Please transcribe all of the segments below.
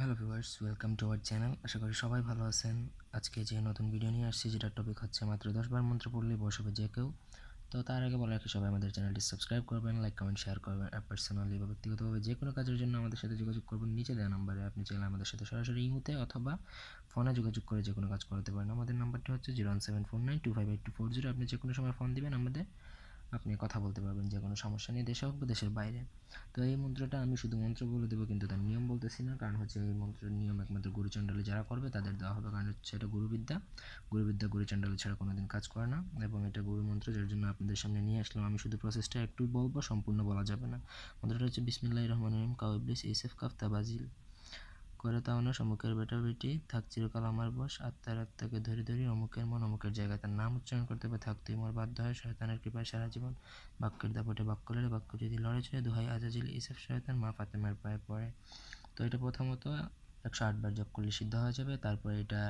Hello viewers welcome to our channel আশা করি সবাই ভালো আছেন। আজকে যে নতুন ভিডিও নিয়ে আসছি, যেটার টপিক হচ্ছে মাত্র দশ বার মন্ত্র পড়লেই বস হবে যে কেউ। তো তার আগে বলে রাখি সবাই আমাদের চ্যানেলটি সাবস্ক্রাইব করবেন লাইক কমেন্ট শেয়ার করবেন, আর পার্সোনালি বা ব্যক্তিগতভাবে যে কোনো কাজের জন্য আমাদের সাথে যোগাযোগ করবেন, নিচে দেওয়া নাম্বারে আপনি চাইলে আমাদের সাথে সরাসরি ইমুতে অথবা ফোনে যোগাযোগ করে যে কোনো কাজ করতে পারেন। আমাদের নাম্বারটি হচ্ছে zero one seven four nine two five eight two four zero আপনি যে কোনো সময় ফোন দিবেন আমাদের আপনি কথা বলতে পারবেন, যে কোনো সমস্যা নিয়ে দেশে হোক বা দেশের বাইরে। তো এই মন্ত্রটা আমি শুধু মন্ত্র বলে দেবো, কিন্তু তার নিয়ম বলতেছি না। কারণ হচ্ছে এই মন্ত্রের নিয়ম একমাত্র গুরুচণ্ডালে যারা করবে, তাদের দেওয়া হবে। কারণ হচ্ছে এটা গুরুবিদ্যা। গুরুবিদ্যা গুরুচণ্ডালে ছাড়া কোনো দিন কাজ করে না। এবং এটা গুরু মন্ত্র, যার জন্য আপনাদের সামনে নিয়ে আসলাম। আমি শুধু প্রসেসটা একটু বলব, সম্পূর্ণ বলা যাবে না। মন্ত্রটা হচ্ছে বিসমিল্লাহ রহমান রহিম কাউবলিস ইসেফ কাফতা বাজিল করে তাও না সম্মুখের বেটা বেটি থাক চিরকাল আমার বস আত্মার আত্মাকে ধরে ধরে অমুকের মন, অমুকের জায়গায় তার নাম উচ্চারণ করতে হবে। থাক তুই মোর বাধ্য হয় শয়তানের কৃপায় সারা জীবন। বাক্যের দাপটে বাক্য লড়ে বাক্য যদি লড়ে চলে দোহাই আজাজিল ইসেফ শয়তান, মা ফাতেমার পায়ে পড়ে। তো এটা প্রথমত একশো আটবার জপ করলে সিদ্ধ হয়ে যাবে। তারপরে এটা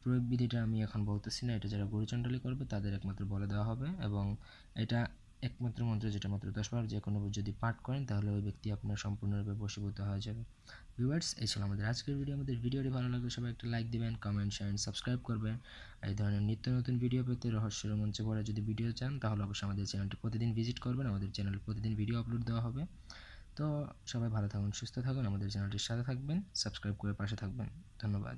প্রয়োগ বিধিটা আমি এখন বলতেছি না, এটা যারা গরুচণ্ডালি করবে তাদের একমাত্র বলে দেওয়া হবে। এবং এটা একমাত্র মন্ত্র যেটা মাত্র দশবার যে কোনো যদি পাঠ করেন, তাহলে ওই ব্যক্তি আপনার সম্পূর্ণরূপে বশীভূত হয়ে যাবে। ভিউয়ার্স এই ছিল আমাদের আজকের ভিডিও আমাদের ভিডিওটি ভালো লাগলে সবাই একটা লাইক দিবেন কমেন্ট শেয়ার সাবস্ক্রাইব করবেন। এই ধরনের নিত্য নতুন ভিডিও পেতে রহস্যের মঞ্চে পড়ে যদি ভিডিও চান, তাহলে অবশ্যই আমাদের চ্যানেলটি প্রতিদিন ভিজিট করবেন। আমাদের চ্যানেলে প্রতিদিন ভিডিও আপলোড দেওয়া হবে। তো সবাই ভালো থাকুন, সুস্থ থাকুন। আমাদের চ্যানেলটির সাথে থাকবেন সাবস্ক্রাইব করে পাশে থাকবেন। ধন্যবাদ।